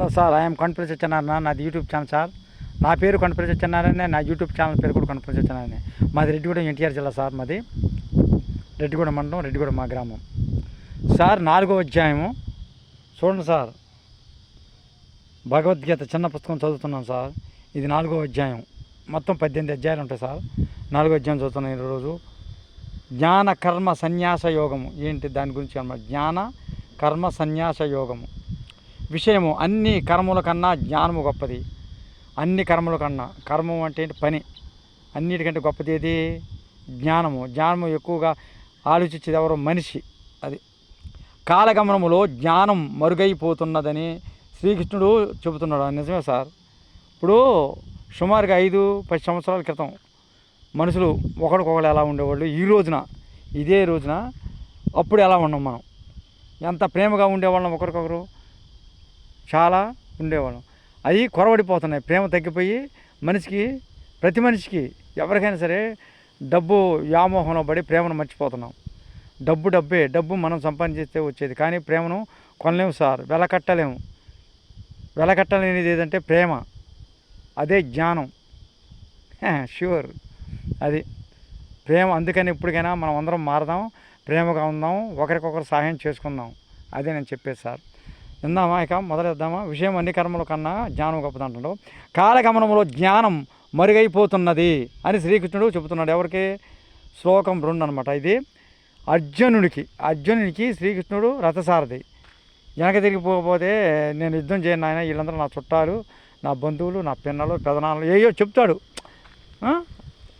Hello sir I'm Kondapalli Satyanarayana నాది YouTube channel sir. నా పేరు కొండపల్లి సత్యనారాయణ నా యూట్యూబ్ ఛానల్ పేరు కూడా కొండపల్లి సత్యనారాయణ మాది రెడ్డిగూడెం ఎన్టీఆర్ జిల్లా సార్ మాది. రెడ్డిగూడెం మండలం రెడ్డిగూడెం మా గ్రామం. సార్ నాలుగో అధ్యాయము. చూడండి సార్. భగవద్గీత చిన్న పుస్తకం చదువుతున్నాం సార్. ఇది నాలుగో అధ్యాయం. మొత్తం పద్దెనిమిది అధ్యాయాలు ఉంటాయి సార్. నాలుగో అధ్యాయం చదువుతున్నాం ఈరోజు. జ్ఞాన కర్మ సన్యాస యోగము. ఏంటి దాని గురించి అన్నమాట జ్ఞాన కర్మ సన్యాస యోగము. విషయము అన్ని కర్మల కన్నా జ్ఞానము గొప్పది. అన్ని కర్మల కన్నా. కర్మం అంటే ఏంటి? పని. అన్నిటికంటే గొప్పది ఏది? జ్ఞానము. జ్ఞానము ఎక్కువగా ఆలోచించేది ఎవరు? మనిషి. అది. కాలగమనములో జ్ఞానం మరుగైపోతున్నదని శ్రీకృష్ణుడు చెబుతున్నాడు. నిజమే సార్. ఇప్పుడు సుమారుగా ఐదు పది సంవత్సరాల క్రితం మనుషులు ఒకరికొకరు ఎలా ఉండేవాళ్ళు? ఈ రోజున ఇదే రోజున అప్పుడు ఎలా ఉన్నాం మనం? ఎంత ప్రేమగా ఉండేవాళ్ళం ఒకరికొకరు? చాలా ఉండేవాళ్ళం. అవి కొరవడిపోతున్నాయి. ప్రేమ తగ్గిపోయి మనిషికి ప్రతి మనిషికి ఎవరికైనా సరే డబ్బు వ్యామోహంలో పడి ప్రేమను మర్చిపోతున్నాం. డబ్బు డబ్బే డబ్బు మనం సంపాదించితే వచ్చేది. కానీ ప్రేమను కొనలేము సార్. వెలకట్టలేము. వెలకట్టలేనిది ఏదంటే ప్రేమ. అదే జ్ఞానం. ష్యూర్. అది ప్రేమ. అందుకని ఇప్పటికైనా మనం అందరం మారదాం. ప్రేమగా ఉందాం. ఒకరికొకరు సహాయం చేసుకుందాం. అదే నేను చెప్పేది సార్. విందామా ఇక మొదలెద్దామా విషయం అన్ని కర్మల కన్నా జ్ఞానం గొప్పది అంటున్నాడు కాలగమనంలో జ్ఞానం మరుగైపోతున్నది అని శ్రీకృష్ణుడు చెబుతున్నాడు. ఎవరికి? శ్లోకం రెండు అనమాట ఇది అర్జునుడికి అర్జునునికి శ్రీకృష్ణుడు రథసారథి. వెనక తిరిగిపోతే నేను యుద్ధం చేయను ఆయన వీళ్ళందరూ నా చుట్టాలు నా బంధువులు నా పిన్నలు పెదనాన్నలు ఏయో చెప్తాడు.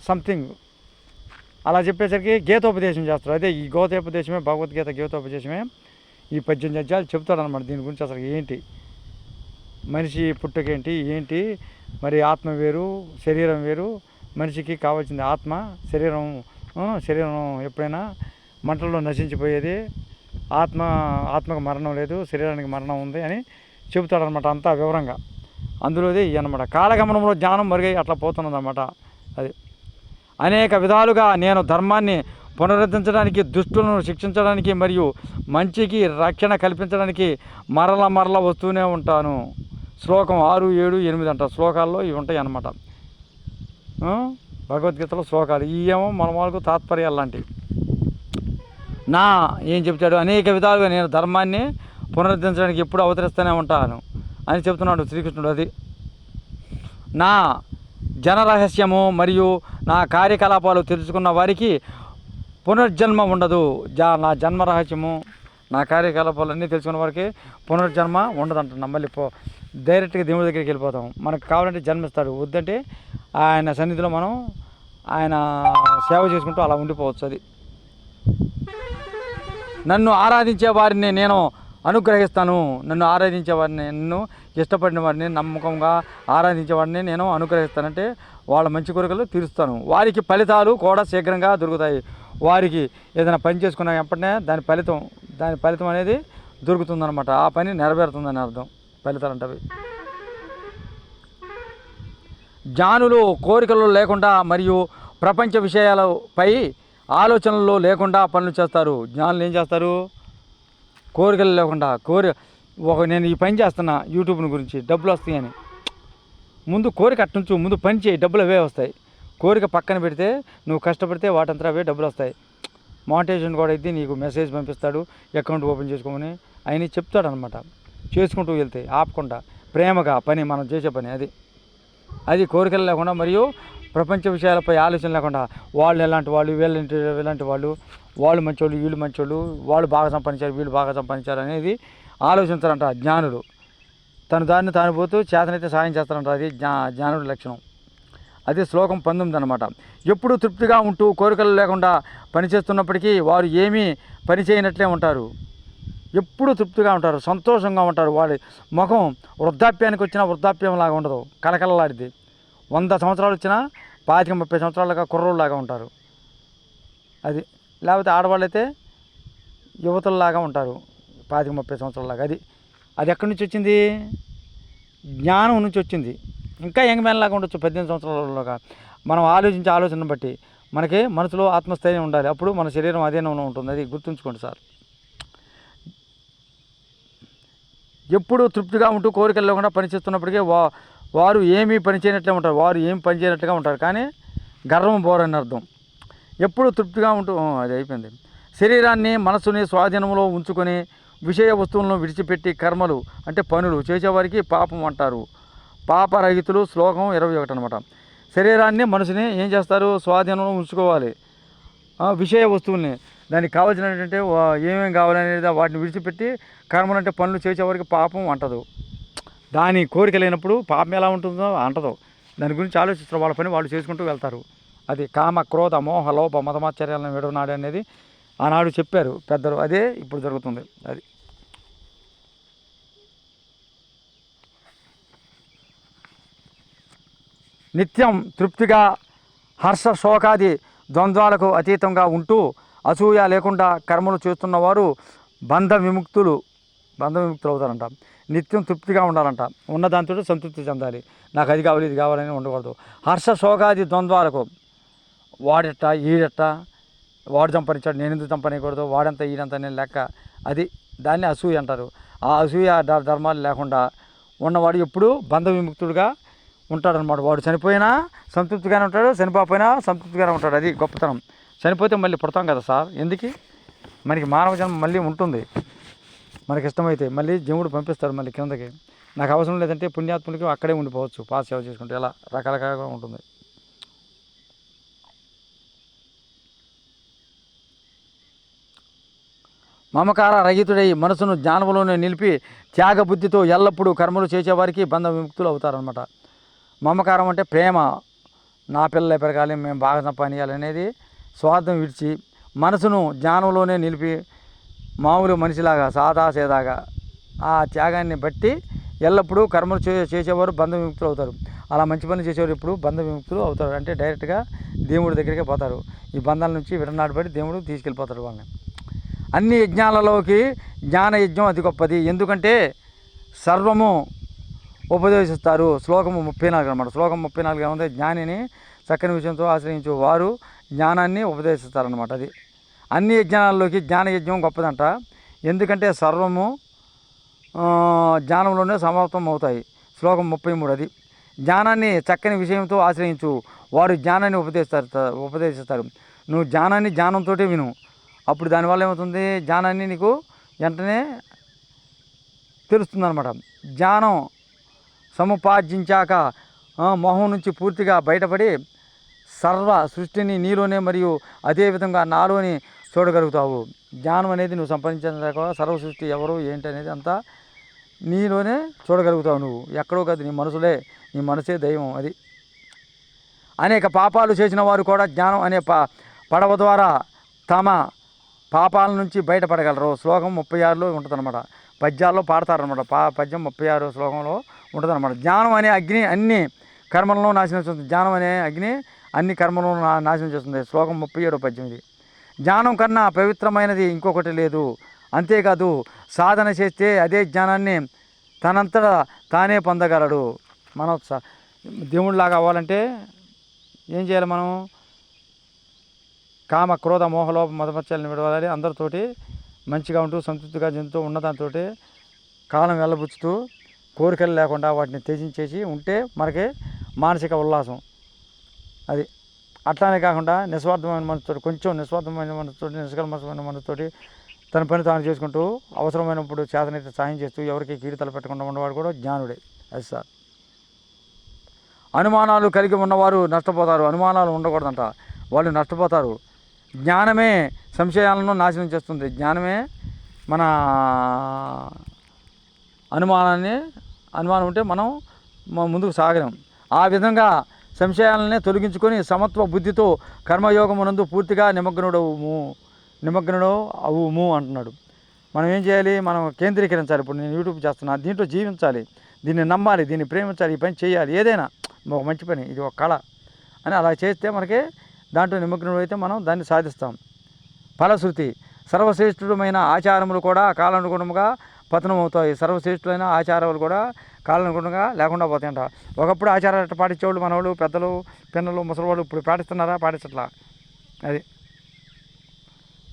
సంథింగ్. అలా చెప్పేసరికి గీతోపదేశం చేస్తాడు. అదే ఈ గీతోపదేశమే భగవద్గీత గీతోపదేశమే. ఈ పద్దెనిమిది అధ్యాయాలు చెబుతాడనమాట దీని గురించి అసలు ఏంటి? మనిషి పుట్టుకేంటి? ఏంటి? మరి ఆత్మ వేరు శరీరం వేరు మనిషికి కావాల్సింది ఆత్మ శరీరం శరీరం ఎప్పుడైనా మంటల్లో నశించిపోయేది ఆత్మ ఆత్మకు మరణం లేదు శరీరానికి మరణం ఉంది అని చెబుతాడనమాట అంతా వివరంగా. అందులోది ఇవి అనమాట కాలగమనంలో జ్ఞానం మరుగై అట్లా పోతున్నదన్నమాట అది. అనేక విధాలుగా నేను ధర్మాన్ని పునరుద్ధరించడానికి దుష్టులను శిక్షించడానికి మరియు మంచికి రక్షణ కల్పించడానికి మరల మరల వస్తూనే ఉంటాను. శ్లోకం ఆరు ఏడు ఎనిమిది అంట శ్లోకాల్లో ఇవి ఉంటాయి అన్నమాట. భగవద్గీతలో శ్లోకాలు. ఈ ఏమో మన వాళ్ళకు తాత్పర్యాలు లాంటివి. నా ఏం చెప్తాడు? అనేక విధాలుగా నేను ధర్మాన్ని పునరుద్ధరించడానికి ఎప్పుడు అవతరిస్తూనే ఉంటాను అని చెప్తున్నాడు శ్రీకృష్ణుడు. అది నా జన రహస్యము మరియు నా కార్యకలాపాలు తెలుసుకున్న వారికి పునర్జన్మ ఉండదు. జా నా జన్మ రహస్యము నా కార్యకలాపాలన్నీ తెలుసుకున్న వారికి పునర్జన్మ ఉండదు అంటున్నాం మళ్ళీ పో డైరెక్ట్గా దేవుడి దగ్గరికి వెళ్ళిపోతాం. మనకు కావాలంటే జన్మిస్తాడు. వద్దంటే ఆయన సన్నిధిలో మనం ఆయన సేవ చేసుకుంటూ అలా ఉండిపోవచ్చు అది. నన్ను ఆరాధించే వారిని నేను అనుగ్రహిస్తాను. నన్ను ఆరాధించే వారిని నన్ను ఇష్టపడిన వారిని నమ్మకంగా ఆరాధించే వారిని నేను అనుగ్రహిస్తానంటే వాళ్ళ మంచి కోరికలు తీరుస్తాను. వారికి ఫలితాలు కూడా శీఘ్రంగా దొరుకుతాయి. వారికి ఏదైనా పని చేసుకున్న వెంటనే దాని ఫలితం దాని ఫలితం అనేది దొరుకుతుందనమాట ఆ పని నెరవేరుతుందని అర్థం. ఫలితాలు అంటవి జ్ఞానులు కోరికలు లేకుండా మరియు ప్రపంచ విషయాలపై ఆలోచనలు లేకుండా పనులు చేస్తారు. జ్ఞానులు ఏం చేస్తారు? కోరికలు లేకుండా కోరి ఒక నేను ఈ పని చేస్తున్నా యూట్యూబ్ని గురించి డబ్బులు వస్తాయని. ముందు కోరిక అట్టుంచు ముందు పని చేయి డబ్బులు అవే వస్తాయి. కోరిక పక్కన పెడితే నువ్వు కష్టపడితే వాటంతా అవే డబ్బులు వస్తాయి. మోటివేషన్ కూడా అయితే నీకు మెసేజ్ పంపిస్తాడు అకౌంట్ ఓపెన్ చేసుకోమని ఆయన చెప్తాడు అనమాట చేసుకుంటూ వెళ్తే ఆపకుండా ప్రేమగా పని మనం చేసే పని అది. అది కోరికలు లేకుండా మరియు ప్రపంచ విషయాలపై ఆలోచన లేకుండా వాళ్ళు ఎలాంటి వాళ్ళు వీళ్ళంటి ఎలాంటి వాళ్ళు వాళ్ళు మంచోళ్ళు వీళ్ళు మంచోళ్ళు వాళ్ళు బాగా సంపాదించారు వీళ్ళు బాగా సంపాదించారు అనేది ఆలోచించారంట జ్ఞానుడు తను దాన్ని తాను పోతూ చేతనైతే సాయం చేస్తారంట అది జ్ఞా జ్ఞానుడి లక్షణం. అది శ్లోకం పంతొమ్మిది అనమాట ఎప్పుడూ తృప్తిగా ఉంటూ కోరికలు లేకుండా పనిచేస్తున్నప్పటికీ వారు ఏమీ పని చేయనట్లే ఉంటారు. ఎప్పుడు తృప్తిగా ఉంటారు సంతోషంగా ఉంటారు. వాడి ముఖం వృద్ధాప్యానికి వచ్చిన వృద్ధాప్యం లాగా ఉండదు కలకలలాడిది వంద సంవత్సరాలు వచ్చినా పాతిక ముప్పై సంవత్సరాలుగా కుర్రోళ్ళలాగా ఉంటారు. అది లేకపోతే ఆడవాళ్ళు అయితే ఉంటారు పాతిక ముప్పై సంవత్సరాలలాగా అది అది ఎక్కడి నుంచి వచ్చింది? జ్ఞానం నుంచి వచ్చింది. ఇంకా యంగ్ మ్యాన్ లాగా ఉండొచ్చు పద్దెనిమిది సంవత్సరాలలోగా. మనం ఆలోచించే ఆలోచన బట్టి మనకి మనసులో ఆత్మస్థైర్యం ఉండాలి. అప్పుడు మన శరీరం అధీనంలో ఉంటుంది. అది గుర్తుంచుకోండి సార్. ఎప్పుడూ తృప్తిగా ఉంటూ కోరికలు లేకుండా పనిచేస్తున్నప్పటికీ వా వారు ఏమీ పనిచేయనట్లే ఉంటారు. వారు ఏమి పనిచేయనట్లుగా ఉంటారు. కానీ గర్వం బోరని అర్థం. ఎప్పుడు తృప్తిగా ఉంటూ అది అయిపోయింది. శరీరాన్ని మనసుని స్వాధీనంలో ఉంచుకొని విషయ వస్తువులను విడిచిపెట్టి కర్మలు అంటే పనులు చేసేవారికి పాపం అంటారు. పాపరహితులు శ్లోకం ఇరవై ఒకటి అనమాట శరీరాన్ని మనసుని ఏం చేస్తారు? స్వాధీనంలో ఉంచుకోవాలి. విషయ వస్తువుల్ని. దానికి కావాల్సినటువంటి ఏమేమి కావాలనేది వాటిని విడిచిపెట్టి కర్మలంటే పనులు చేసేవారికి పాపం అంటదు. దాని కోరిక లేనప్పుడు పాపం ఎలా ఉంటుందో అంటదు. దాని గురించి ఆలోచిస్తారు. వాళ్ళ పని వాళ్ళు చేసుకుంటూ వెళ్తారు. అది కామ క్రోధ మోహ లోప మతమాశ్చర్యాలను విడవనాడు అనేది ఆనాడు చెప్పారు పెద్దలు. అదే ఇప్పుడు జరుగుతుంది. అది. నిత్యం తృప్తిగా హర్ష శోకాది ద్వంద్వాలకు అతీతంగా ఉంటూ అసూయ లేకుండా కర్మలు చేస్తున్నవారు బంధ విముక్తులు బంధ విముక్తులు అవుతారంట నిత్యం తృప్తిగా ఉండాలంట. ఉన్న దాంతో సంతృప్తి చెందాలి. నాకు అది కావాలి ఇది కావాలని ఉండకూడదు. హర్ష శోకాది ద్వంద్వాలకు వాడెట్ట ఈడెట్ట వాడు చంపనిచ్చాడు నేను ఎందుకు సంపాదించకూడదు వాడంత ఈడంత నేను లెక్క. అది దాన్ని అసూయ అంటారు. ఆ అసూయ ధ- ధర్మాలు లేకుండా ఉన్నవాడు ఎప్పుడు బంధ విముక్తుడుగా ఉంటాడనమాట వాడు చనిపోయినా సంతృప్తిగానే ఉంటాడు చనిపోయినా సంతృప్తిగానే ఉంటాడు. అది గొప్పతనం. చనిపోతే మళ్ళీ పుడతాం కదా సార్? ఎందుకు? మనకి మానవ జన్మ మళ్ళీ ఉంటుంది. మనకి ఇష్టమైతే మళ్ళీ జీవుడు పంపిస్తాడు మళ్ళీ కిందకి. నాకు అవసరం లేదంటే పుణ్యాత్ములకి అక్కడే ఉండిపోవచ్చు. పాస్ సేవ చేసుకుంటే ఇలా రకరకాలుగా ఉంటుంది. మమకార రహితుడై మనసును జ్ఞానంలోనే నిలిపి త్యాగ బుద్ధితో ఎల్లప్పుడూ కర్మలు చేసేవారికి బంధ విముక్తులు అవుతారనమాట మమకారం అంటే ప్రేమ. నా పిల్లలే పెరగాలి మేము బాగా సంపాదించాలి అనేది స్వార్థం విడిచి మనసును జ్ఞానంలోనే నిలిపి మామూలు మనిషిలాగా సాదా సేదాగా ఆ త్యాగాన్ని బట్టి ఎల్లప్పుడూ కర్మలు చే చేసేవారు బంధ విముక్తులు అవుతారు. అలా మంచి పని చేసేవారు ఇప్పుడు బంధ విముక్తులు అవుతారు. అంటే డైరెక్ట్గా దేవుడి దగ్గరికే పోతారు. ఈ బంధాల నుంచి విడనాడబడి దేవుడు తీసుకెళ్ళిపోతారు వాళ్ళని. అన్ని యజ్ఞాలలోకి జ్ఞాన యజ్ఞం అతి గొప్పది. ఎందుకంటే సర్వము ఉపదేశిస్తారు. శ్లోకము ముప్పై నాలుగు అనమాట శ్లోకం ముప్పై నాలుగు ఏమంటే జ్ఞానిని చక్కని విషయంతో ఆశ్రయించు. వారు జ్ఞానాన్ని ఉపదేశిస్తారనమాట అది. అన్ని యజ్ఞానాల్లోకి జ్ఞాన యజ్ఞం గొప్పదంట. ఎందుకంటే సర్వము జ్ఞానంలోనే సమాప్తం అవుతాయి. శ్లోకం ముప్పై మూడు అది. జ్ఞానాన్ని చక్కని విషయంతో ఆశ్రయించు. వారు జ్ఞానాన్ని ఉపదేశిస్తారు ఉపదేశిస్తారు. నువ్వు జ్ఞానాన్ని జ్ఞానంతో విను. అప్పుడు దానివల్ల ఏమవుతుంది? జ్ఞానాన్ని నీకు వెంటనే తెలుస్తుందన్నమాట. జ్ఞానం సముపార్జించాక మొహం నుంచి పూర్తిగా బయటపడి సర్వ సృష్టిని నీలోనే మరియు అదేవిధంగా నాలోని చూడగలుగుతావు. జ్ఞానం అనేది నువ్వు సంపాదించిన సర్వ సృష్టి ఎవరు ఏంటి అనేది అంతా నీలోనే చూడగలుగుతావు నువ్వు. ఎక్కడో కాదు నీ మనసులే నీ మనసే దైవం అది. అనేక పాపాలు చేసిన వారు కూడా జ్ఞానం అనే ప పడవ ద్వారా తమ పాపాల నుంచి బయటపడగలరు. శ్లోకం ముప్పై ఆరులో ఉంటుందన్నమాట. పద్యాల్లో పాడతారనమాట పా పద్యం ముప్పై ఆరు శ్లోకంలో ఉంటుందన్నమాట. జ్ఞానం అనే అగ్ని అన్ని కర్మలను నాశనం చేస్తుంది. జ్ఞానం అనే అగ్ని అన్ని కర్మలను నాశనం చేస్తుంది. శ్లోకం ముప్పై ఏడు పద్దెనిమిది. జ్ఞానం కన్నా పవిత్రమైనది ఇంకొకటి లేదు. అంతేకాదు సాధన చేస్తే అదే జ్ఞానాన్ని తనంతట తానే పొందగలడు. మనం దేవుడిలాగా అవ్వాలంటే ఏం చేయాలి మనం? కామ క్రోధ మోహలోప మతమత్యాలను విడవాలి అందరితోటి మంచిగా ఉంటూ సంతృప్తిగా చెందుతూ ఉన్నదాంతో కాలం వెళ్ళబుచ్చుతూ కోరికలు లేకుండా వాటిని త్యజించేసి ఉంటే మనకి మానసిక ఉల్లాసం. అది అట్లానే కాకుండా నిస్వార్థమైన మనసుతో కొంచెం నిస్వార్థమైన మనసుతో నిష్కల్మసమైన మనసుతోటి తన పని తాను చేసుకుంటూ అవసరమైనప్పుడు చేతనైతే సాయం చేస్తూ ఎవరికి కీడితలు పెట్టకుండా ఉన్నవాడు కూడా జ్ఞానుడే. అది సార్. అనుమానాలు కలిగి ఉన్నవారు నష్టపోతారు. అనుమానాలు ఉండకూడదంట. వాళ్ళు నష్టపోతారు. జ్ఞానమే సంశయాలను నాశనం చేస్తుంది. జ్ఞానమే మన అనుమానాన్ని అనుమానం ఉంటే మనం ముందుకు సాగలేం. ఆ విధంగా సంశయాలనే తొలగించుకొని సమత్వ బుద్ధితో కర్మయోగమునందు పూర్తిగా నిమగ్నుడవుము. నిమగ్నుడు అవుము అంటున్నాడు. మనం ఏం చేయాలి? మనం కేంద్రీకరించాలి. ఇప్పుడు నేను యూట్యూబ్ చేస్తున్నా. దీంట్లో జీవించాలి. దీన్ని నమ్మాలి. దీన్ని ప్రేమించాలి. ఈ పని చేయాలి. ఏదైనా ఒక మంచి పని. ఇది ఒక కళ అని అలా చేస్తే మనకి దాంట్లో నిమగ్నుడు అయితే మనం దాన్ని సాధిస్తాం. ఫలశ్రుతి. సర్వశ్రేష్ఠుడమైన ఆచారములు కూడా కాలానుగుణముగా పతనం అవుతాయి సర్వశ్రేష్ఠులైన ఆచారాలు కూడా కాలనుగుణంగా లేకుండా పోతాయంట. ఒకప్పుడు ఆచారాలు పాటించేవాళ్ళు మనవాళ్ళు పెద్దలు పిన్నలు ముసలివాళ్ళు ఇప్పుడు పాటిస్తున్నారా? పాటించట్లా? అది.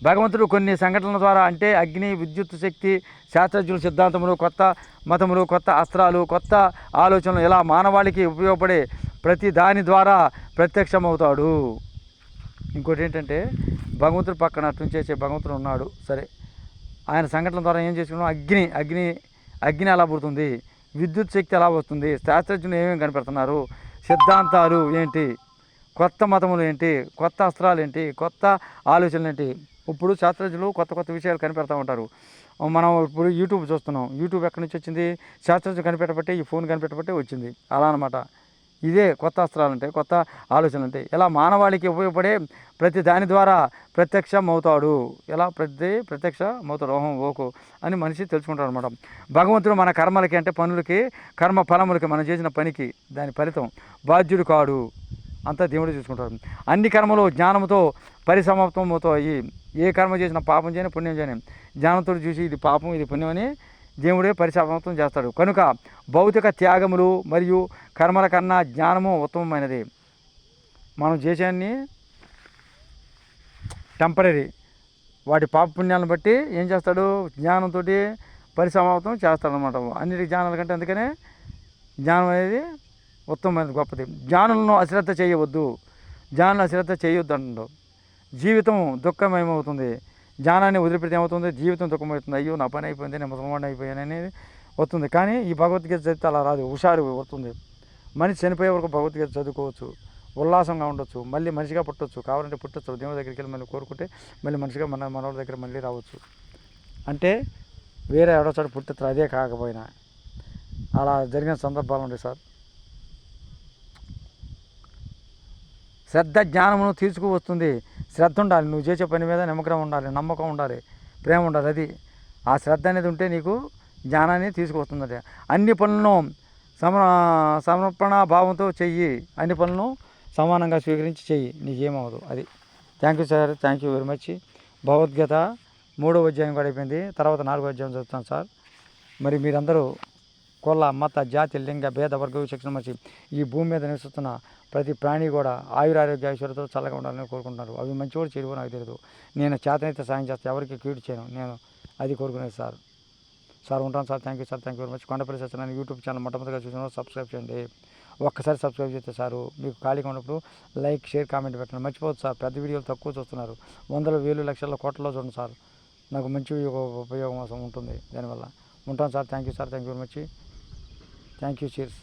భగవంతుడు కొన్ని సంఘటనల ద్వారా అంటే అగ్ని విద్యుత్ శక్తి శాస్త్రజ్ఞుల సిద్ధాంతములు కొత్త మతములు కొత్త అస్త్రాలు కొత్త ఆలోచనలు ఇలా మానవాళికి ఉపయోగపడే ప్రతి దాని ద్వారా ప్రత్యక్షమవుతాడు. ఇంకోటి ఏంటంటే భగవంతుడు పక్కన అటు చేసే భగవంతుడు ఉన్నాడు. సరే. ఆయన సంఘటన ద్వారా ఏం చేసుకున్నాం? అగ్ని అగ్ని అగ్ని ఎలా పుడుతుంది? విద్యుత్ శక్తి ఎలా వస్తుంది? శాస్త్రజ్ఞులు ఏమేమి కనిపెడుతున్నారు? సిద్ధాంతాలు ఏంటి? కొత్త మతములు ఏంటి? కొత్త అస్త్రాలు ఏంటి? కొత్త ఆలోచనలు ఏంటి? ఇప్పుడు శాస్త్రజ్ఞులు కొత్త కొత్త విషయాలు కనిపెడతా ఉంటారు. మనం ఇప్పుడు యూట్యూబ్ చూస్తున్నాం. యూట్యూబ్ ఎక్కడి నుంచి వచ్చింది? శాస్త్రజ్ఞులు కనిపెట్టబట్టే ఈ ఫోన్ కనిపెట్టబట్టే వచ్చింది. అలా అనమాట ఇదే కొత్త అస్త్రాలు ఉంటాయి కొత్త ఆలోచనలు ఉంటాయి ఇలా మానవాళికి ఉపయోగపడే ప్రతి దాని ద్వారా ప్రత్యక్షం అవుతాడు ఎలా ప్రతి ప్రత్యక్ష అవుతాడు ఓహం ఓకు అని మనిషి తెలుసుకుంటాడు అనమాట భగవంతుడు మన కర్మలకి అంటే పనులకి కర్మ ఫలములకి మనం చేసిన పనికి దాని ఫలితం బాధ్యుడు కాడు. అంతా దేవుడు చూసుకుంటాడు. అన్ని కర్మలు జ్ఞానంతో పరిసమాప్తం అవుతాయి ఏ కర్మ చేసినా పాపం చేయని పుణ్యం చేయని. జ్ఞానంతో చూసి ఇది పాపం ఇది పుణ్యం అని దేవుడే పరిసమాప్తం చేస్తాడు. కనుక భౌతిక త్యాగములు మరియు కర్మల కన్నా జ్ఞానము ఉత్తమమైనది. మనం చేసేన్ని టెంపరీ వాటి పాప పుణ్యాలను బట్టి ఏం చేస్తాడు? జ్ఞానంతో పరిసమాప్తం చేస్తాడు అనమాట అన్నిటి జ్ఞానాల కంటే అందుకనే జ్ఞానం అనేది ఉత్తమమైనది గొప్పది. జ్ఞానులను అశ్రద్ధ చేయవద్దు. జ్ఞానులను అశ్రద్ధ చేయొద్దు అంటుండవు జీవితం దుఃఖమయమవుతుంది. జ్ఞానాన్ని వదిలిపెడితే ఏమవుతుంది? జీవితం దుఃఖమవుతుంది. అయ్యో నా పని అయిపోయింది నేను ముసల్మాన్ అయిపోయాను అనేది వస్తుంది. కానీ ఈ భగవద్గీత చదివితే అలా రాదు. హుషారు వస్తుంది. మనిషి చనిపోయే వరకు భగవద్గీత చదువుకోవచ్చు. ఉల్లాసంగా ఉండొచ్చు. మళ్ళీ మనిషిగా పుట్టొచ్చు. కావాలంటే పుట్టొచ్చు. దేవుడి దగ్గరికి వెళ్ళి మళ్ళీ కోరుకుంటే మళ్ళీ మనిషిగా మన మనవాళ్ళ దగ్గర మళ్ళీ రావచ్చు. అంటే వేరే ఎవడో చోట పుట్టిస్తారు అదే కాకపోయినా. అలా జరిగిన సందర్భాలు ఉంటాయి సార్. శ్రద్ధ జ్ఞానమును తీసుకువస్తుంది. శ్రద్ధ ఉండాలి. నువ్వు చేసే పని మీద నమ్మకం ఉండాలి నమ్మకం ఉండాలి ప్రేమ ఉండాలి. అది ఆ శ్రద్ధ అనేది ఉంటే నీకు జ్ఞానాన్ని తీసుకువస్తుందట. అన్ని పనులను సమ సమర్పణ భావంతో చెయ్యి. అన్ని పనులను సమానంగా స్వీకరించి చెయ్యి. నీకేమవదు అది. Thank you sir thank you very much Bhagavad Gita మూడో అధ్యాయం కూడా అయిపోయింది. తర్వాత నాలుగో అధ్యాయం చదువుతాను సార్ మరి మీరందరూ కుల మత జాతి లింగ భేద వర్గ శిక్షణ మనిషి ఈ భూమి మీద నివసిస్తున్న ప్రతి ప్రాణి కూడా ఆయురారోగ్య ఐశ్వర్యతో చల్లగా ఉండాలని కోరుకుంటున్నారు. అవి మంచి కూడా నాకు తెలియదు నేను చేతనైతే సాయం చేస్తే ఎవరికి కీడు చేయను. నేను అది కోరుకునేది సార్. సార్ ఉంటాను sir. Thank you sir thank you very much Kondapalli Satyanarayana YouTube channel మొట్టమొదటిగా చూసిన సబ్స్క్రైబ్ చేయండి. ఒక్కసారి సబ్స్క్రైబ్ చేస్తే సారు మీకు ఖాళీగా ఉన్నప్పుడు లైక్ షేర్ కామెంట్ పెట్టండి. మర్చిపోవద్దు సార్. పెద్ద వీడియోలు తక్కువ చూస్తున్నారు. వందల వేలు లక్షల కోట్లలో చూడండి సార్. నాకు మంచి ఉపయోగం ఉంటుంది. దానివల్ల ఉంటాను sir. Thank you sir thank you very much thank you cheers